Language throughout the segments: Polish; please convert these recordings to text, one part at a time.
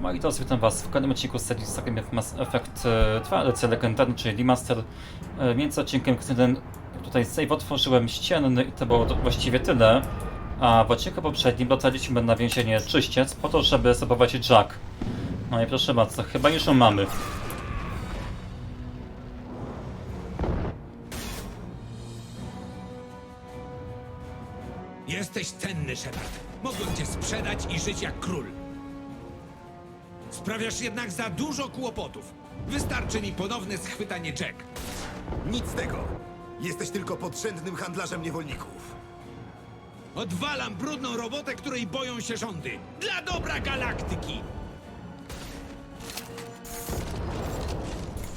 No i to witam was w kolejnym odcinku z serii F Mass Effect e, 2, edycja legendarna, czyli remaster. E, Między odcinkiem jeden tutaj save otworzyłem ścienny i to było właściwie tyle. A w odcinku poprzednim dotarliśmy na więzienie Czyściec po to, żeby zobaczyć Jack. No i proszę bardzo, chyba już ją mamy. Jesteś cenny, Shepard. Mogłem cię sprzedać i żyć jak król. Sprawiasz jednak za dużo kłopotów. Wystarczy mi ponowne schwytanie Jack. Nic z tego. Jesteś tylko podrzędnym handlarzem niewolników. Odwalam brudną robotę, której boją się rządy. Dla dobra galaktyki!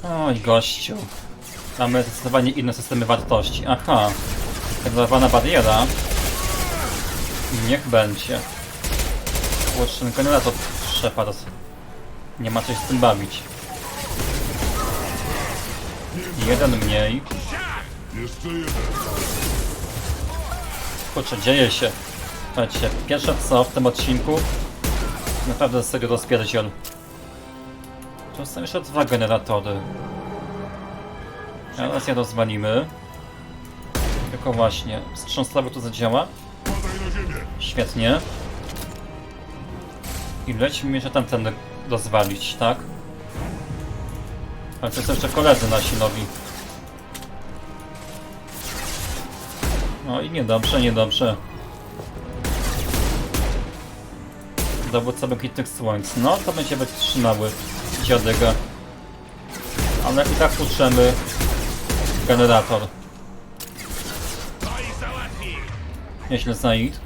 Oj, gościu. Mamy zdecydowanie inne systemy wartości. Aha. Tak zwana bariera. Niech będzie. Kurczę, generator Shepard. Nie ma coś z tym bawić. Jeden mniej. Kurczę, dzieje się. Słuchajcie, pierwsze co w tym odcinku naprawdę z tego rozpierdziel. Tu są jeszcze dwa generatory. Teraz je rozwalimy. Tylko właśnie, wstrząslawy tu zadziała. Świetnie. I lecimy jeszcze tamten rozwalić, tak? Ale to są jeszcze koledzy nasi nowi. No i niedobrze, niedobrze. Dowódca błękitnych słońc. No to będziemy trzymały dziadyga. Ale i tak utrzemy generator. Nieźle Zaid.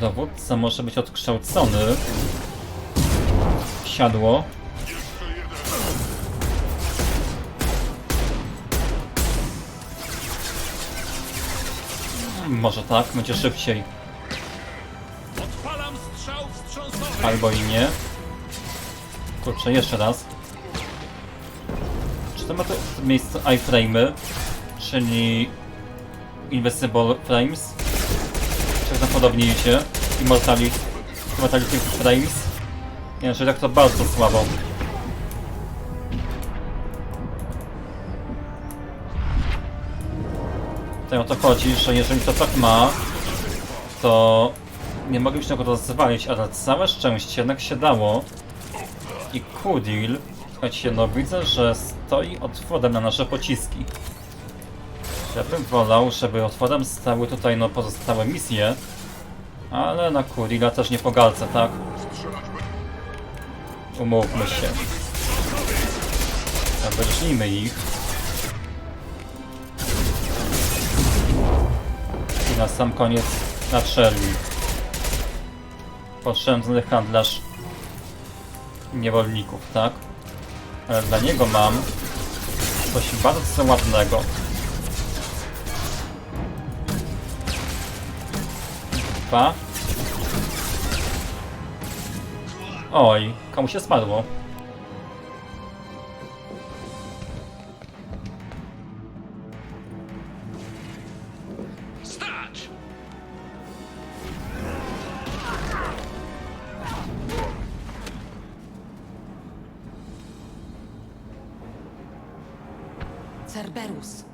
Dowódca może być odkształcony. Siadło. Może tak, będzie szybciej. Odpalam strzał wstrząsowy! Albo i nie. Kurczę, jeszcze raz. Czy to ma to miejsce iframe'y? Czyli Invisible Frames? Czy najpodobnie idzie? Immortality, Immortality Frames? Nie, że tak to bardzo słabo. Tutaj o to chodzi, że jeżeli to tak ma, to nie mogę już tego rozwalić, ale całe szczęście jednak się dało. I Kudil, słuchajcie, no widzę, że stoi otworem na nasze pociski. Ja bym wolał, żeby otworem stały tutaj no pozostałe misje, ale na Kudila też nie pogalce, tak? Umówmy się. Zawrznijmy ich. I na sam koniec nadszerli. Podrzędny handlarz niewolników, tak? Ale dla niego mam coś bardzo ładnego. Dwa. Oj, komu się spadło? Cerberus.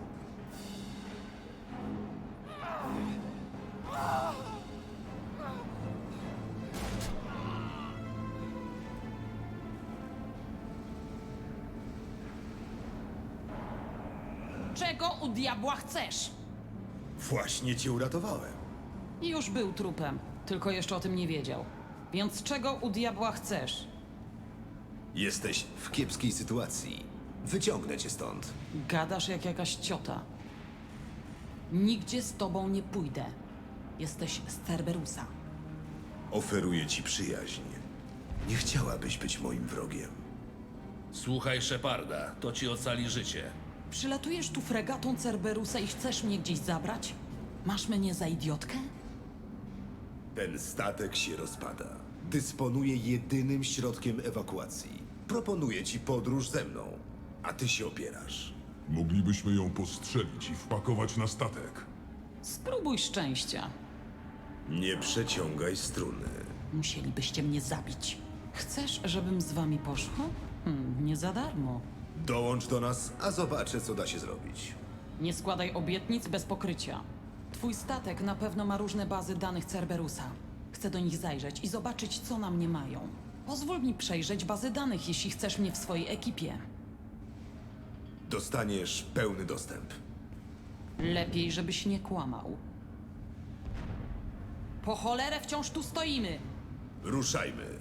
Diabła chcesz? Właśnie cię uratowałem. Już był trupem, tylko jeszcze o tym nie wiedział. Więc czego u diabła chcesz? Jesteś w kiepskiej sytuacji. Wyciągnę cię stąd. Gadasz jak jakaś ciota. Nigdzie z tobą nie pójdę. Jesteś z Cerberusa. Oferuję ci przyjaźń. Nie chciałabyś być moim wrogiem. Słuchaj Szeparda, to ci ocali życie. Przylatujesz tu fregatą Cerberusa i chcesz mnie gdzieś zabrać? Masz mnie za idiotkę? Ten statek się rozpada. Dysponuje jedynym środkiem ewakuacji. Proponuję ci podróż ze mną, a ty się opierasz. Moglibyśmy ją postrzelić i wpakować na statek. Spróbuj szczęścia. Nie przeciągaj struny. Musielibyście mnie zabić. Chcesz, żebym z wami poszła? Hmm, nie za darmo. Dołącz do nas, a zobaczę, co da się zrobić. Nie składaj obietnic bez pokrycia. Twój statek na pewno ma różne bazy danych Cerberusa. Chcę do nich zajrzeć i zobaczyć, co na mnie mają. Pozwól mi przejrzeć bazy danych, jeśli chcesz mnie w swojej ekipie. Dostaniesz pełny dostęp. Lepiej, żebyś nie kłamał. Po cholerę wciąż tu stoimy! Ruszajmy.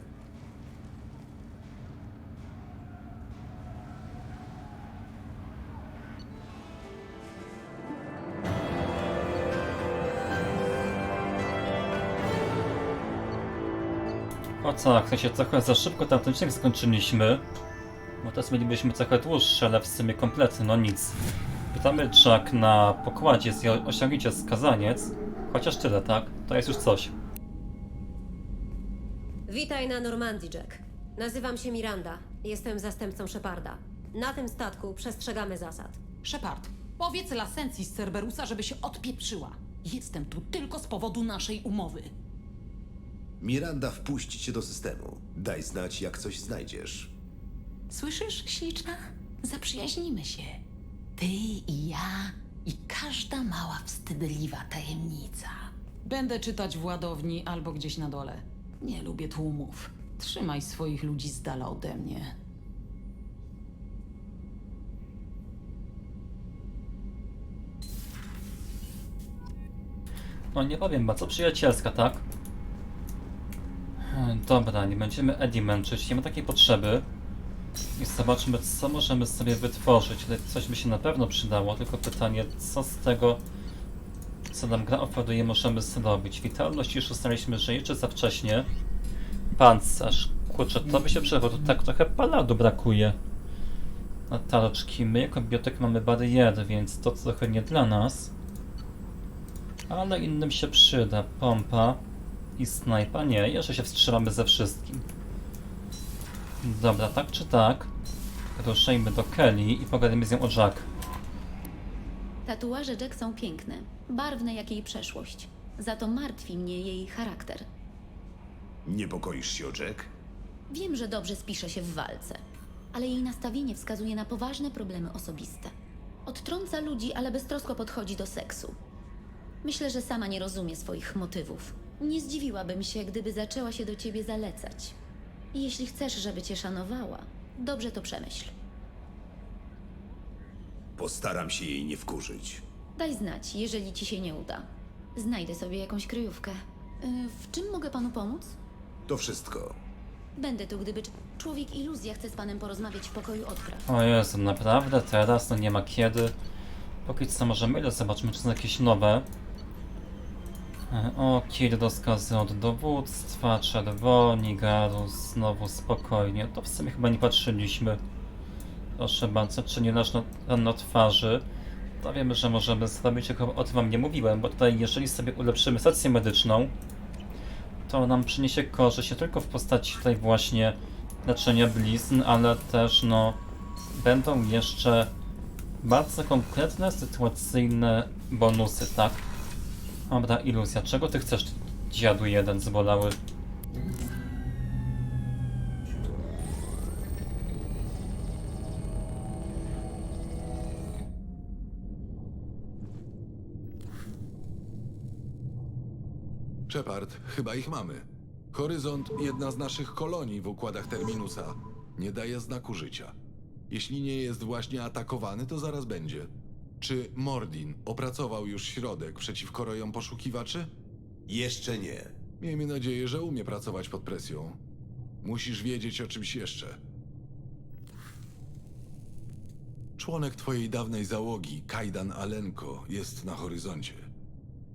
O co, jak się trochę za szybko ten odcinek skończyliśmy. Bo teraz mielibyśmy trochę dłuższy, ale w sumie kompletny, no nic. Pytamy Jack na pokładzie, osiągnijcie skazaniec. Chociaż tyle, tak? To jest już coś. Witaj na Normandii, Jack. Nazywam się Miranda. Jestem zastępcą Sheparda. Na tym statku przestrzegamy zasad. Shepard, powiedz Lasencji z Cerberusa, żeby się odpieprzyła. Jestem tu tylko z powodu naszej umowy. Miranda wpuści cię do systemu. Daj znać, jak coś znajdziesz. Słyszysz, śliczna? Zaprzyjaźnimy się. Ty i ja i każda mała wstydliwa tajemnica. Będę czytać w ładowni albo gdzieś na dole. Nie lubię tłumów. Trzymaj swoich ludzi z dala ode mnie. No nie powiem, bardzo przyjacielska, tak? Hmm, Dobra, nie będziemy Eddie męczyć, nie ma takiej potrzeby. I zobaczmy, co możemy sobie wytworzyć. Tutaj coś by się na pewno przydało, tylko pytanie, co z tego, co nam gra oferuje, możemy zrobić. Witalność już ustaliliśmy, że jeszcze za wcześnie. Pancerz. Kurczę, to by się przydało, tu tak trochę paladu brakuje. Na taroczki. My jako biotek mamy bariery, więc to trochę nie dla nas. Ale innym się przyda. Pompa i snajpa. Nie, jeszcze się wstrzymamy ze wszystkim. Dobra, tak czy tak? Ruszajmy do Kelly i pogadamy z nią o Jack. Tatuaże Jack są piękne, barwne jak jej przeszłość. Za to martwi mnie jej charakter. Niepokoisz się o Jack? Wiem, że dobrze spisze się w walce, ale jej nastawienie wskazuje na poważne problemy osobiste. Odtrąca ludzi, ale beztrosko podchodzi do seksu. Myślę, że sama nie rozumie swoich motywów. Nie zdziwiłabym się, gdyby zaczęła się do ciebie zalecać. Jeśli chcesz, żeby cię szanowała, dobrze to przemyśl. Postaram się jej nie wkurzyć. Daj znać, jeżeli ci się nie uda. Znajdę sobie jakąś kryjówkę. Y, W czym mogę panu pomóc? To wszystko. Będę tu, gdyby cz- człowiek iluzja chce z panem porozmawiać w pokoju odpraw. O Jezu, naprawdę teraz? No nie ma kiedy. Póki co możemy ile zobaczmy, czy są jakieś nowe. E, O, kill rozkazy od dowództwa, czerwoni, garus, znowu spokojnie. To w sumie chyba nie patrzyliśmy. Proszę bardzo, czy nie nasz ran na twarzy. To wiemy, że możemy zrobić, tylko o tym wam nie mówiłem, bo tutaj jeżeli sobie ulepszymy stację medyczną, to nam przyniesie korzyść nie tylko w postaci tutaj właśnie leczenia blizn, ale też no będą jeszcze bardzo konkretne, sytuacyjne bonusy, tak? Dobra, iluzja. Czego ty chcesz, dziadu jeden zbolały? Shepard, chyba ich mamy. Horyzont, jedna z naszych kolonii w układach Terminusa, nie daje znaku życia. Jeśli nie jest właśnie atakowany, to zaraz będzie. Czy Mordin opracował już środek przeciwko rojom poszukiwaczy? Jeszcze nie. Miejmy nadzieję, że umie pracować pod presją. Musisz wiedzieć o czymś jeszcze. Członek twojej dawnej załogi, Kajdan Alenko, jest na horyzoncie.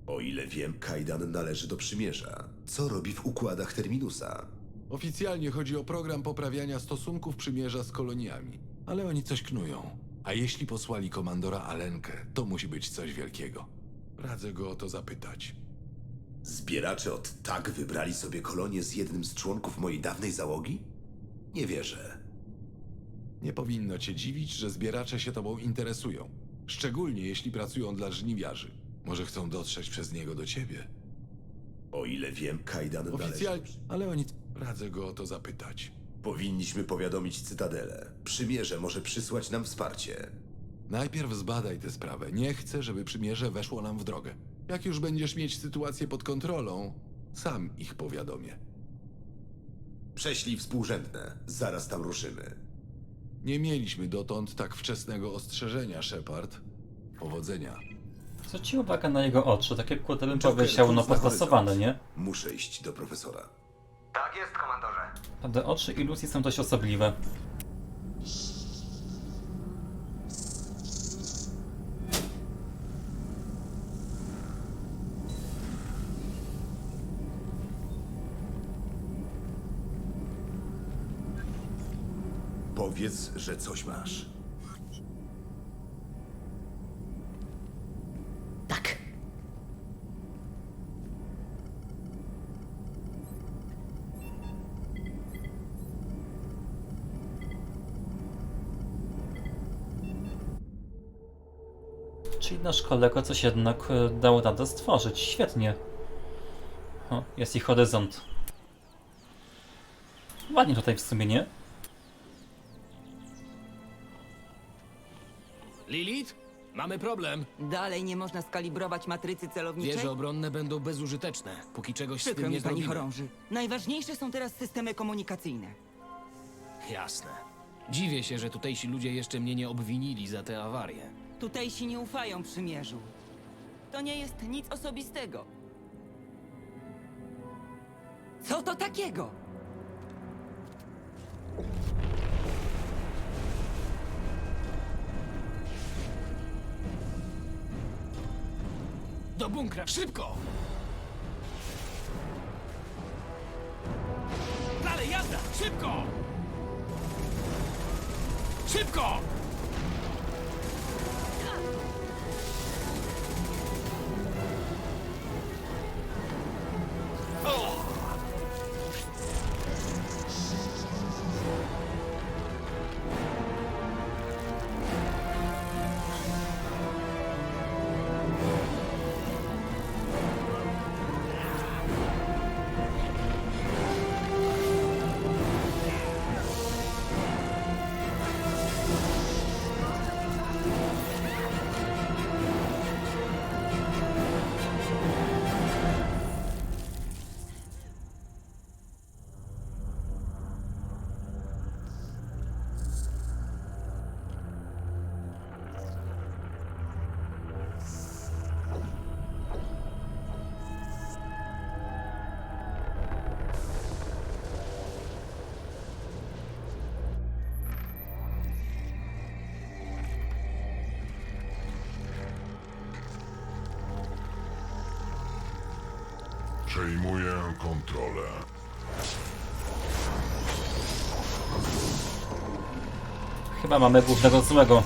O ile wiem, Kajdan należy do przymierza. Co robi w układach Terminusa? Oficjalnie chodzi o program poprawiania stosunków przymierza z koloniami, ale oni coś knują. A jeśli posłali komandora Alenkę, to musi być coś wielkiego. Radzę go o to zapytać. Zbieracze od tak wybrali sobie kolonię z jednym z członków mojej dawnej załogi? Nie wierzę. Nie powinno cię dziwić, że zbieracze się tobą interesują. Szczególnie jeśli pracują dla żniwiarzy. Może chcą dotrzeć przez niego do ciebie. O ile wiem, Kajdan. Oficjalnie, ale oni... Radzę go o to zapytać. Powinniśmy powiadomić Cytadelę. Przymierze może przysłać nam wsparcie. Najpierw zbadaj tę sprawę. Nie chcę, żeby przymierze weszło nam w drogę. Jak już będziesz mieć sytuację pod kontrolą, sam ich powiadomię. Prześlij współrzędne. Zaraz tam ruszymy. Nie mieliśmy dotąd tak wczesnego ostrzeżenia, Shepard. Powodzenia. Zwróćcie uwagę na jego oczy, takie kurde bym Joker, powiedział, no horyzont. nie? Muszę iść do profesora. Tak jest, komandorze. Naprawdę oczy iluzji są dość osobliwe. Powiedz, że coś masz. Nasz kolega coś jednak e, dał radę stworzyć. Świetnie. O, jest i horyzont. Ładnie tutaj w sumie, nie? Lilith? Mamy problem. Dalej nie można skalibrować matrycy celowniczej? Wieże obronne będą bezużyteczne, póki czegoś z Przykro tym mi, nie pani zrobimy. chorąży. Najważniejsze są teraz systemy komunikacyjne. Jasne. Dziwię się, że tutejsi ludzie jeszcze mnie nie obwinili za tę awarię. Tutejsi nie ufają przymierzu. To nie jest nic osobistego. Co to takiego? Do bunkra, szybko! Dalej, jazda! Szybko! Szybko! Przejmuję kontrolę. Chyba mamy głównego złego.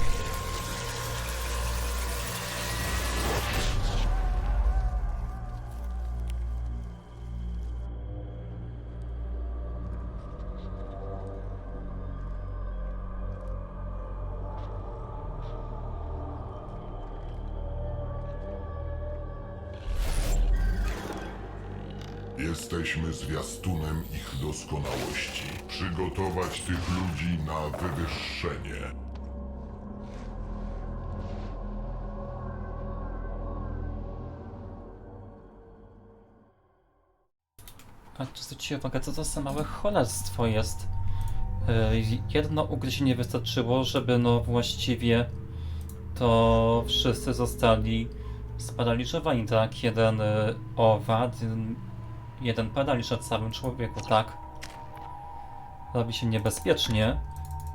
Jesteśmy zwiastunem ich doskonałości. Przygotować tych ludzi na wywyższenie. A czy zwróćcie uwagę, co to za małe cholerstwo jest? Yy, jedno ugryzienie wystarczyło, żeby no właściwie to wszyscy zostali sparaliżowani, tak? Jeden y, owad, jeden, jeden paraliż na całym człowieku, tak? Robi się niebezpiecznie,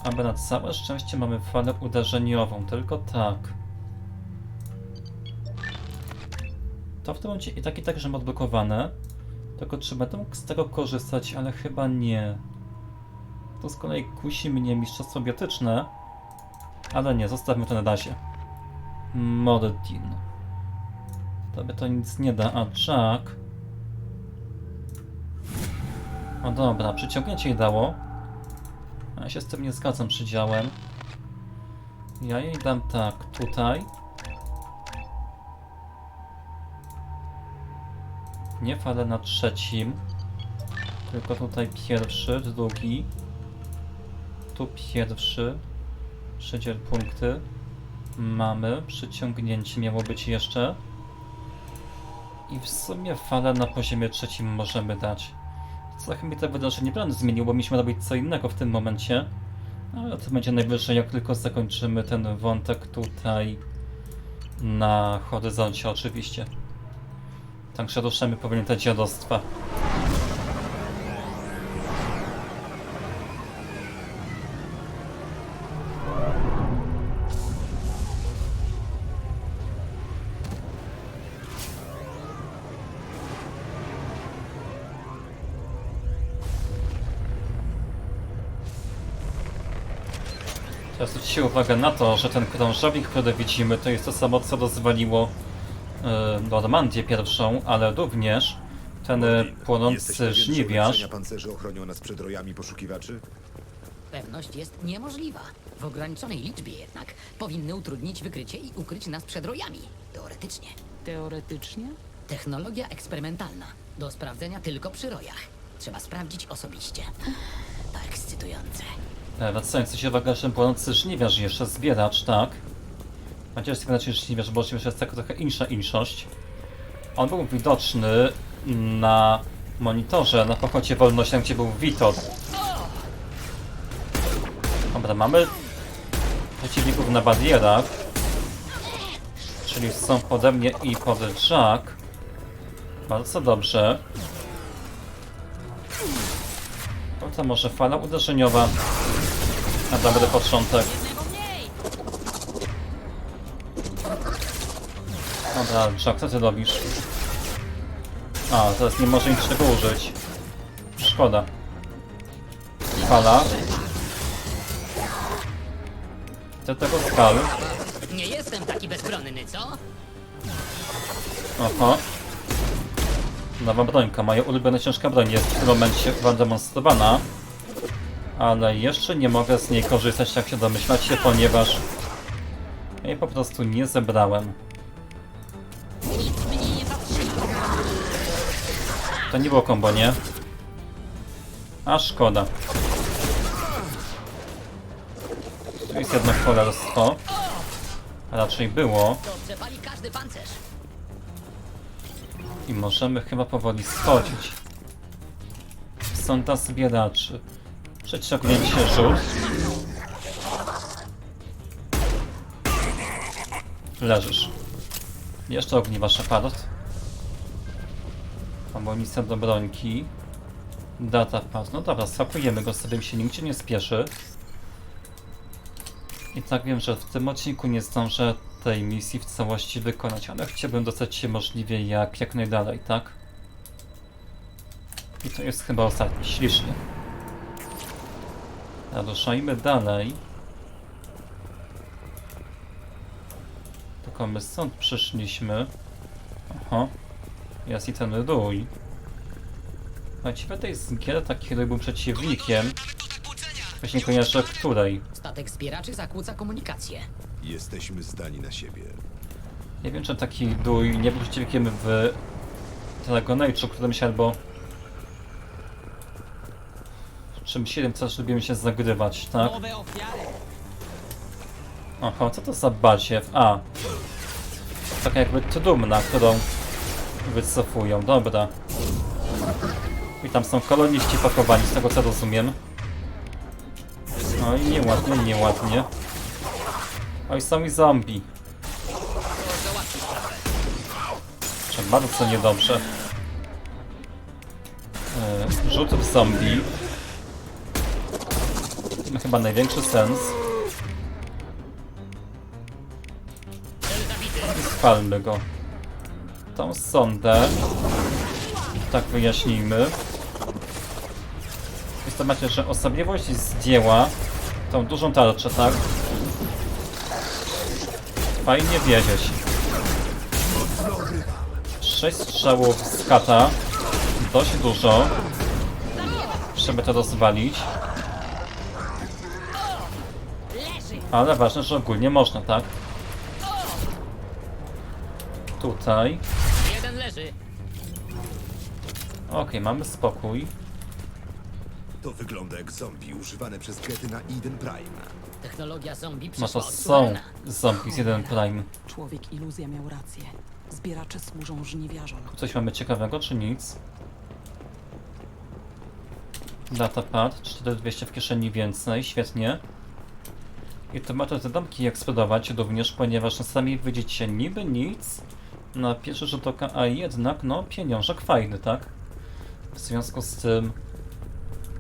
aby na całe szczęście mamy falę uderzeniową, tylko tak. To w tym momencie i tak i tak, że odblokowane. Tylko czy będę mógł z tego korzystać, ale chyba nie. To z kolei kusi mnie mistrzostwo biotyczne. Ale nie, zostawmy to na razie. Mordin. Tobie to nic nie da, a Jack... O dobra, przyciągnięcie jej dało. A Ja się z tym nie zgadzam przydziałem. Ja jej dam tak, tutaj. Nie falę na trzecim. Tylko tutaj pierwszy, drugi. Tu pierwszy. Przydziel punkty. Mamy. Przyciągnięcie miało być jeszcze. I w sumie falę na poziomie trzecim możemy dać. To wydarzenie plan zmienił, bo mieliśmy robić co innego w tym momencie. Ale to będzie najwyżej, jak tylko zakończymy ten wątek tutaj na horyzoncie oczywiście. Także ruszamy powoli te dziadostwa. Teraz zwróćcie uwagę na to, że ten krążowik, który widzimy, to jest to samo, co rozwaliło e, Normandię pierwszą, ale również ten e, płonący żniwiarz. pancerzy ochronią nas przed rojami poszukiwaczy? Pewność jest niemożliwa. W ograniczonej liczbie jednak powinny utrudnić wykrycie i ukryć nas przed rojami. Teoretycznie. Teoretycznie? Technologia eksperymentalna. Do sprawdzenia tylko przy rojach. Trzeba sprawdzić osobiście. To ekscytujące. E, Wracając, że ten płonący żniwiarz jeszcze zbieracz, tak? Chociaż jest żniwiarz, bo oczywiście jest taka trochę insza inszość. On był widoczny na monitorze na pochodzie wolności, tam gdzie był Witold. Dobra, mamy przeciwników na barierach. Czyli są pode mnie i pod Jack. Bardzo dobrze. No to może fala uderzeniowa. Na dobry początek. Dobra, Jack, co ty robisz? A, teraz nie może niczego użyć. Szkoda. Fala. Ty tego spal. Nie jestem taki bezbronny, co? Oho. Nowa brońka, moja ulubiona ciężka broń jest w tym momencie chyba demonstrowana. Ale jeszcze nie mogę z niej korzystać, jak się domyślacie, ponieważ ja jej po prostu nie zebrałem. To nie było kombo, nie? A szkoda. Tu jest jednak cholerstwo. Raczej było. I możemy chyba powoli schodzić. Sonda zbieraczy. Przeciągnięcie rzut. Leżysz. Jeszcze ogniwa Shepard. Amunicja do brońki. Data pad. No dobra, skapujemy go sobie, się nigdzie nie spieszy. I tak wiem, że w tym odcinku nie zdążę tej misji w całości wykonać, ale chciałbym dostać się możliwie jak, jak najdalej, tak? I to jest chyba ostatni, ślicznie. A ruszajmy dalej. Tylko my stąd przyszliśmy. Oho. Jest i ten rój. Właściwie to jest gier taki, który był przeciwnikiem. Właśnie kojarzę której. Statek zbieraczy zakłóca komunikację. Jesteśmy zdani na siebie. Nie wiem, czy taki dój nie był przeciwnikiem w Dragon Age'u, którym się albo w czymś innym też lubimy się zagrywać, tak? Oho, co to za badziew? A. Taka jakby trumna, którą wycofują, dobra. I tam są koloniści pakowani, z tego co rozumiem. Oj, nieładnie, nieładnie. Oj, są i zombie. Czy bardzo niedobrze. E, rzut w zombie. Ma chyba największy sens. I spalmy go. Tą sondę. Tak wyjaśnijmy. Jest to macie, że osobliwość zdjęła tą dużą tarczę, tak? Fajnie wiedzieć. Sześć strzałów z kata. Dość dużo. Żeby to rozwalić. Ale ważne, że ogólnie można, tak? Tutaj. Jeden leży. Okej, mamy spokój. To wygląda jak zombie używane przez gety na Eden Prime. Technologia zombie No to są zombie z 1 Prime. Człowiek iluzja miał rację. Zbieracze służą żniwiarzom. Coś mamy ciekawego, czy nic? Datapad, 4200 w kieszeni więcej, świetnie. I to ma to te domki jak sprzedawać również, ponieważ sami widzicie niby nic na pierwszy rzut oka, a jednak no pieniążek fajny, tak? W związku z tym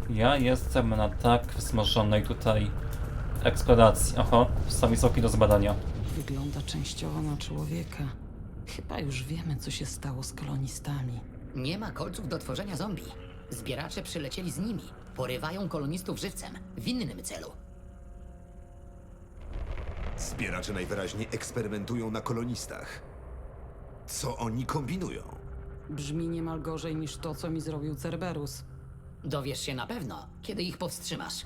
ja jestem na tak wzmożonej tutaj eksploracji. Oho, są wysoki do zbadania. Wygląda częściowo na człowieka. Chyba już wiemy, co się stało z kolonistami. Nie ma kolców do tworzenia zombie. Zbieracze przylecieli z nimi. Porywają kolonistów żywcem. W innym celu. Zbieracze najwyraźniej eksperymentują na kolonistach. Co oni kombinują? Brzmi niemal gorzej niż to, co mi zrobił Cerberus. Dowiesz się na pewno, kiedy ich powstrzymasz.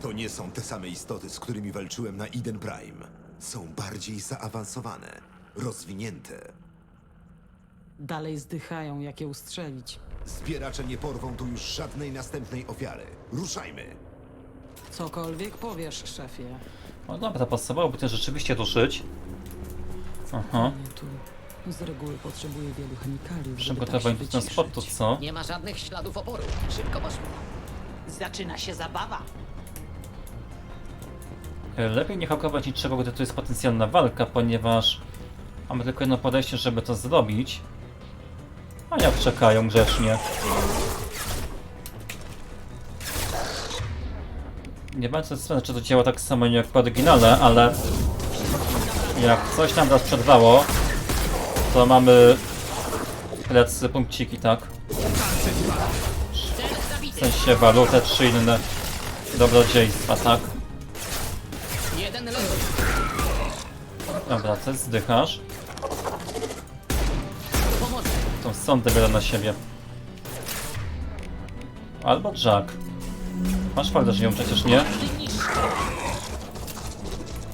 To nie są te same istoty, z którymi walczyłem na Eden Prime. Są bardziej zaawansowane, rozwinięte. Dalej zdychają, jak je ustrzelić. Zbieracze nie porwą tu już żadnej następnej ofiary. Ruszajmy! Cokolwiek powiesz, szefie. No dobra, pasowałoby też rzeczywiście ruszyć. Aha. Nie tu. Z reguły potrzebuje wielu chemikaliów, żeby tak się do transportu, wyciszyć. co? Nie ma żadnych śladów oporu. Szybko poszło. Zaczyna się zabawa. Lepiej nie hakować niczego, gdy to jest potencjalna walka, ponieważ mamy tylko jedno podejście, żeby to zrobić. A jak czekają grzecznie. Nie bardzo słyszałem, czy to działa tak samo jak w oryginale, ale jak coś nam teraz przerwało, to mamy plecy punkciki, tak? W sensie walutę czy inne dobrodziejstwa, tak? Dobra, ty zdychasz. Tą sondę biorę na siebie. Albo Jack. Masz fakt, że ją przecież nie?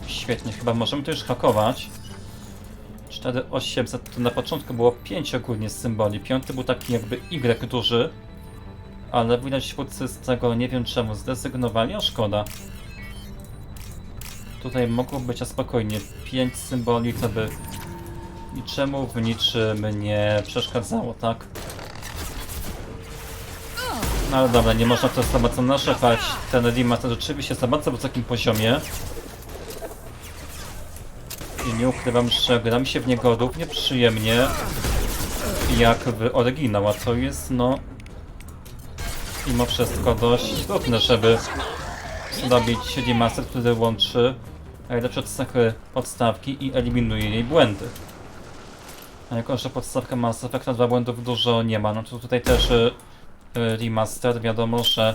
Świetnie, chyba możemy to już hakować. 4800 to na początku było 5 ogólnie symboli. Piąty był taki jakby Y duży. Ale widać twórcy z tego nie wiem czemu zrezygnowali, a szkoda. Tutaj mogło być a spokojnie 5 symboli, to by niczemu w niczym nie przeszkadzało, tak? No ale dobra, nie można to za bardzo narzekać. Ten remaster rzeczywiście jest na bardzo wysokim poziomie. I nie ukrywam, że gra mi się w niego równie przyjemnie jak w oryginał, a to jest no mimo wszystko dość trudne, żeby zrobić remaster, który łączy najlepsze cechy podstawki i eliminuje jej błędy. A jako, że podstawka Mass Effecta dla błędów dużo nie ma, no to tutaj też y, remaster, wiadomo, że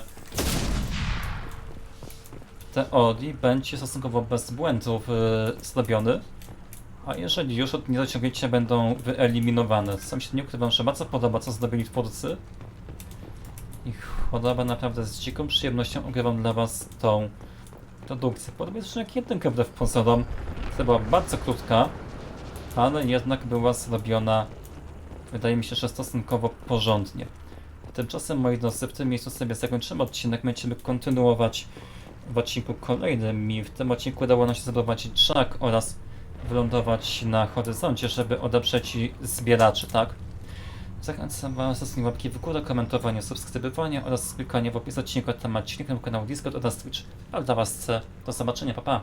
teorii będzie stosunkowo bez błędów y, zrobiony, a jeżeli już, to niedociągnięcia będą wyeliminowane. Sam się nie ukrywam, że bardzo podoba, co zrobili twórcy. I podoba naprawdę z dziką przyjemnością ogrywam dla was tą produkcję. Podobnie zresztą jak jedynkę wbrew pozorom, która była bardzo krótka, ale jednak była zrobiona, wydaje mi się, że stosunkowo porządnie. Tymczasem, moi drodzy, w tym miejscu sobie zakończymy odcinek. Będziemy kontynuować w odcinku kolejnym. I w tym odcinku udało nam się zbudować Jack oraz wylądować na horyzoncie, żeby odeprzeć zbieraczy, tak? Zachęcam Was do zostawienia łapki w górę, komentowania, subskrybowania oraz klikania w opis odcinka temat kanału Discord oraz Twitch. A Was do zobaczenia, pa pa!